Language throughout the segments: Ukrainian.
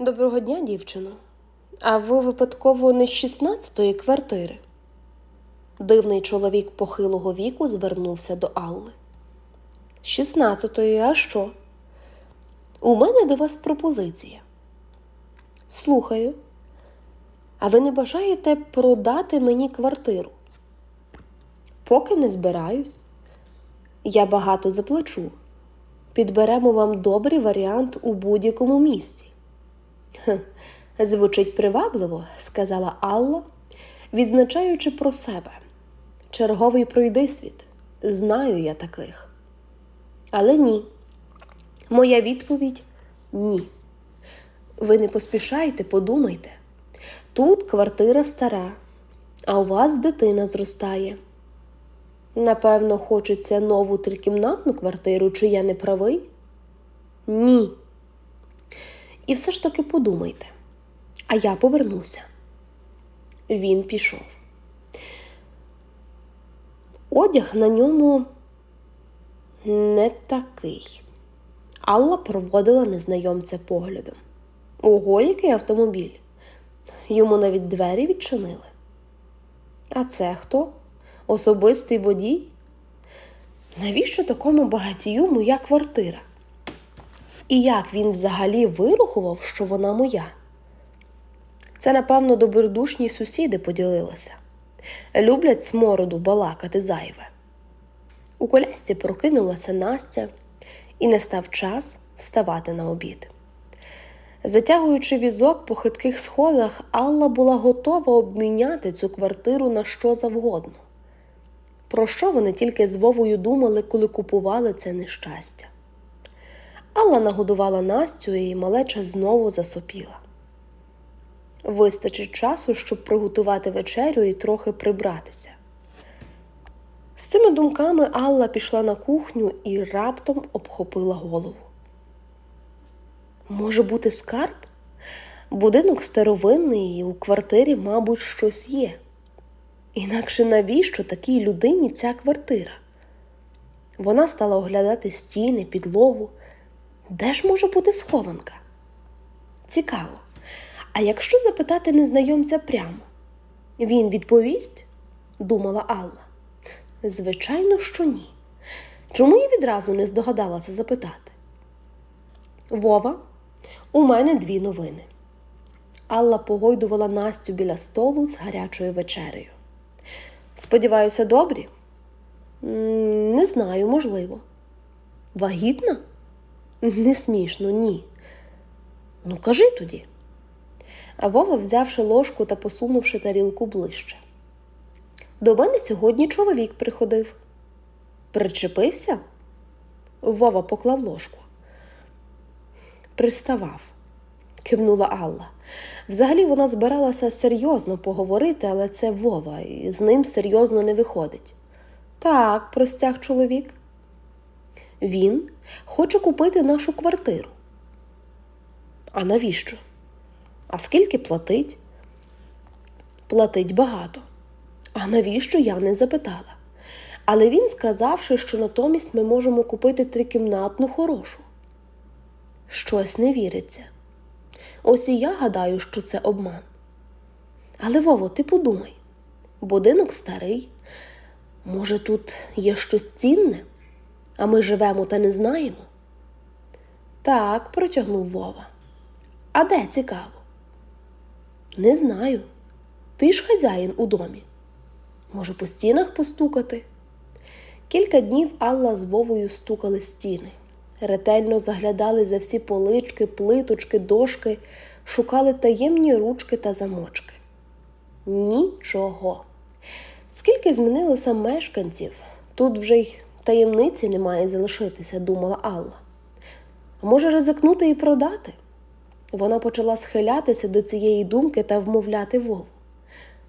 Доброго дня, дівчино. А ви випадково не з 16-ї квартири? Дивний чоловік похилого віку звернувся до Алли. З 16-ї, а що? У мене до вас пропозиція. Слухаю. А ви не бажаєте продати мені квартиру? Поки не збираюсь. Я багато заплачу. Підберемо вам добрий варіант у будь-якому місці. «Хе, Звучить привабливо, сказала Алла, відзначаючи про себе. Черговий пройдисвіт. Знаю я таких. Але ні. Моя відповідь ні. Ви не поспішайте, подумайте. Тут квартира стара, а у вас дитина зростає. Напевно, хочеться нову трикімнатну квартиру, чи я не правий? Ні. І все ж таки подумайте, а я повернуся. Він пішов. Одяг на ньому не такий. Алла проводила незнайомця поглядом. Ого, який автомобіль. Йому навіть двері відчинили. А це хто? Особистий водій? Навіщо такому багатію моя квартира? І як він взагалі вирухував, що вона моя? Це, напевно, добродушні сусіди поділилися. Люблять смороду балакати зайве. У колясці прокинулася Настя, і не став час вставати на обід. Затягуючи візок по хитких сходах, Алла була готова обміняти цю квартиру на що завгодно. Про що вони тільки з Вовою думали, коли купували це нещастя? Алла нагодувала Настю і малеча знову засопіла. Вистачить часу, щоб приготувати вечерю і трохи прибратися. З цими думками Алла пішла на кухню і раптом обхопила голову. Може бути скарб? Будинок старовинний, і у квартирі, мабуть, щось є. Інакше навіщо такій людині ця квартира? Вона стала оглядати стіни, підлогу. Де ж може бути схованка? Цікаво. А якщо запитати незнайомця прямо, він відповість? думала Алла. Звичайно, що ні. Чому я відразу не здогадалася запитати? Вова, у мене дві новини. Алла погойдувала Настю біля столу з гарячою вечерею. Сподіваюся, добрі? «М, Не знаю, можливо. Вагітна? Не смішно, ні. Ну, кажи тоді. А Вова, взявши ложку та посунувши тарілку ближче. До мене сьогодні чоловік приходив. Причепився? Вова поклав ложку. Приставав, кивнула Алла. Взагалі вона збиралася серйозно поговорити, але це Вова, і з ним серйозно не виходить. Так, простяг чоловік. Він хоче купити нашу квартиру. А навіщо? А скільки платить? Платить багато. А навіщо я не запитала? Але він сказавши, що натомість ми можемо купити трикімнатну хорошу. Щось не віриться. Ось і я гадаю, що це обман. Але Вово, ти подумай будинок старий. Може, тут є щось цінне, а ми живемо та не знаємо? Так, протягнув Вова. А де цікаво? Не знаю. Ти ж хазяїн у домі. Може, по стінах постукати? Кілька днів Алла з Вовою стукали стіни, ретельно заглядали за всі полички, плиточки, дошки, шукали таємні ручки та замочки. Нічого. Скільки змінилося мешканців, тут вже й таємниці не має залишитися, думала Алла. А може, ризикнути і продати? Вона почала схилятися до цієї думки та вмовляти Вову.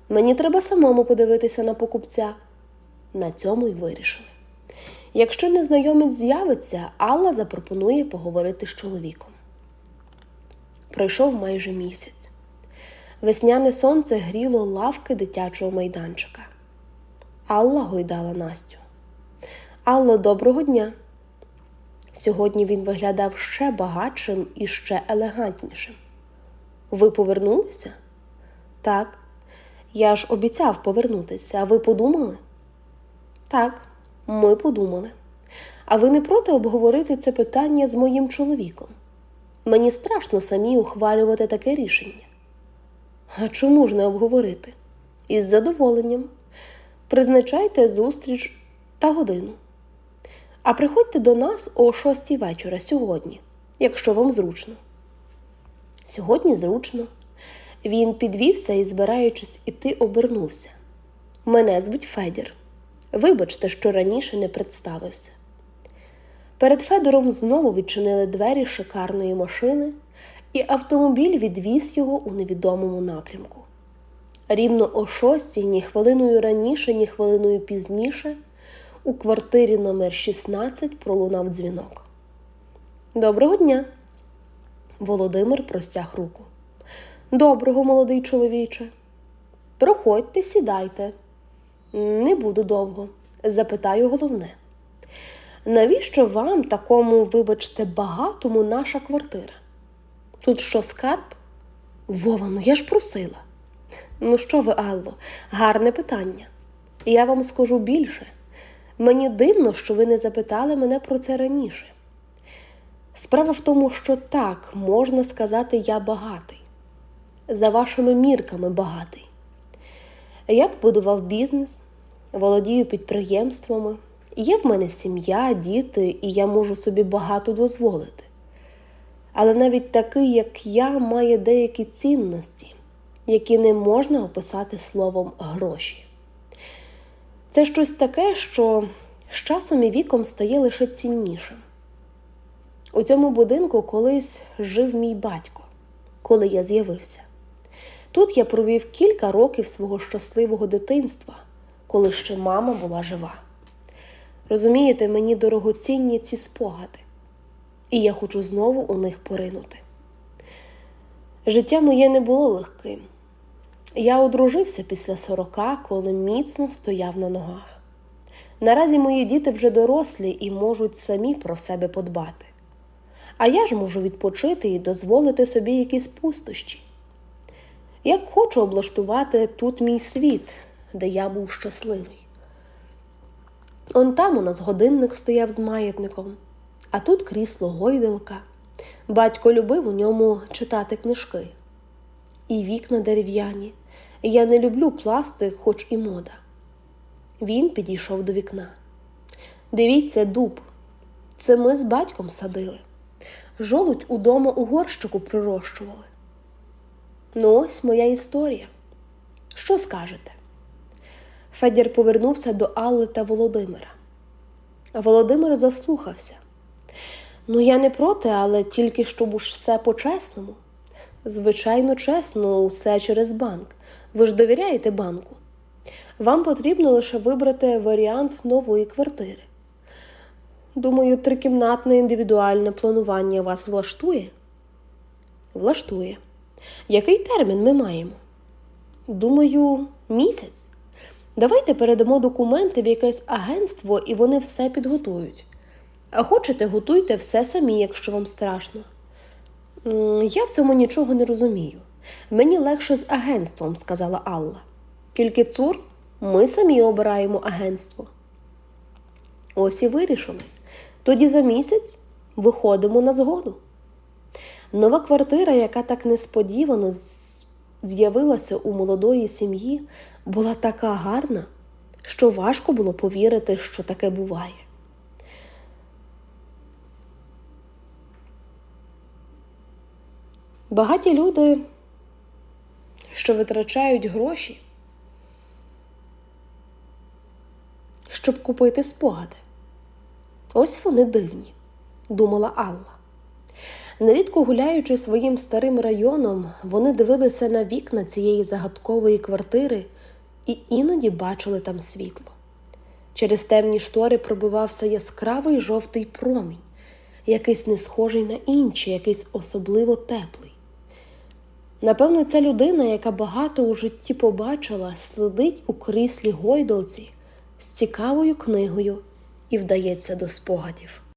Мені треба самому подивитися на покупця. На цьому й вирішили. Якщо незнайомець з'явиться, Алла запропонує поговорити з чоловіком. Пройшов майже місяць. Весняне сонце гріло лавки дитячого майданчика. Алла гойдала Настю. Алло, доброго дня. Сьогодні він виглядав ще багатшим і ще елегантнішим. Ви повернулися? Так. Я ж обіцяв повернутися, а ви подумали? Так, ми подумали. А ви не проти обговорити це питання з моїм чоловіком? Мені страшно самі ухвалювати таке рішення. А чому ж не обговорити? Із задоволенням. Призначайте зустріч та годину. А приходьте до нас о шостій вечора сьогодні, якщо вам зручно. Сьогодні зручно. Він підвівся і, збираючись іти, обернувся. Мене звуть Федір. Вибачте, що раніше не представився. Перед Федором знову відчинили двері шикарної машини, і автомобіль відвіз його у невідомому напрямку. Рівно о шостій, ні хвилиною раніше, ні хвилиною пізніше, у квартирі номер 16 пролунав дзвінок. Доброго дня! Володимир простяг руку. Доброго, молодий чоловіче. Проходьте, сідайте. Не буду довго. Запитаю головне. Навіщо вам, такому, вибачте, багатому наша квартира? Тут що, скарб? Вова, ну я ж просила. Ну що ви, Алло, гарне питання. Я вам скажу більше. Мені дивно, що ви не запитали мене про це раніше. Справа в тому, що так, можна сказати, я багатий. За вашими мірками багатий. Я побудував бізнес, володію підприємствами, є в мене сім'я, діти, і я можу собі багато дозволити. Але навіть такий, як я, має деякі цінності, які не можна описати словом гроші. Це щось таке, що з часом і віком стає лише ціннішим. У цьому будинку колись жив мій батько, коли я з'явився. Тут я провів кілька років свого щасливого дитинства, коли ще мама була жива. Розумієте, мені дорогоцінні ці спогади, і я хочу знову у них поринути. Життя моє не було легким. Я одружився після сорока, коли міцно стояв на ногах. Наразі мої діти вже дорослі і можуть самі про себе подбати. А я ж можу відпочити і дозволити собі якісь пустощі. Як хочу облаштувати тут мій світ, де я був щасливий. Он там у нас годинник стояв з маятником, а тут крісло гойдалка. Батько любив у ньому читати книжки. І вікна дерев'яні. Я не люблю пластик, хоч і мода. Він підійшов до вікна. Дивіться, дуб, це ми з батьком садили. Жолудь удома у горщику прирощували. Ну, ось моя історія. Що скажете? Федір повернувся до Алли та Володимира. Володимир заслухався. Ну, я не проти, але тільки щоб уж все по-чесному. Звичайно, чесно, усе через банк. Ви ж довіряєте банку. Вам потрібно лише вибрати варіант нової квартири. Думаю, трикімнатне індивідуальне планування вас влаштує? Влаштує. Який термін ми маємо? Думаю, місяць. Давайте передамо документи в якесь агентство і вони все підготують. А хочете, готуйте все самі, якщо вам страшно. Я в цьому нічого не розумію. Мені легше з агентством, сказала Алла. Тільки цур, ми самі обираємо агентство. Ось і вирішили. Тоді за місяць виходимо на згоду. Нова квартира, яка так несподівано з'явилася у молодої сім'ї, була така гарна, що важко було повірити, що таке буває. Багаті люди, що витрачають гроші, щоб купити спогади. Ось вони дивні, думала Алла. Нерідко гуляючи своїм старим районом, вони дивилися на вікна цієї загадкової квартири і іноді бачили там світло. Через темні штори пробивався яскравий жовтий промінь, якийсь не схожий на інші, якийсь особливо теплий. Напевно, ця людина, яка багато у житті побачила, сидить у кріслі гойдолці з цікавою книгою і вдається до спогадів.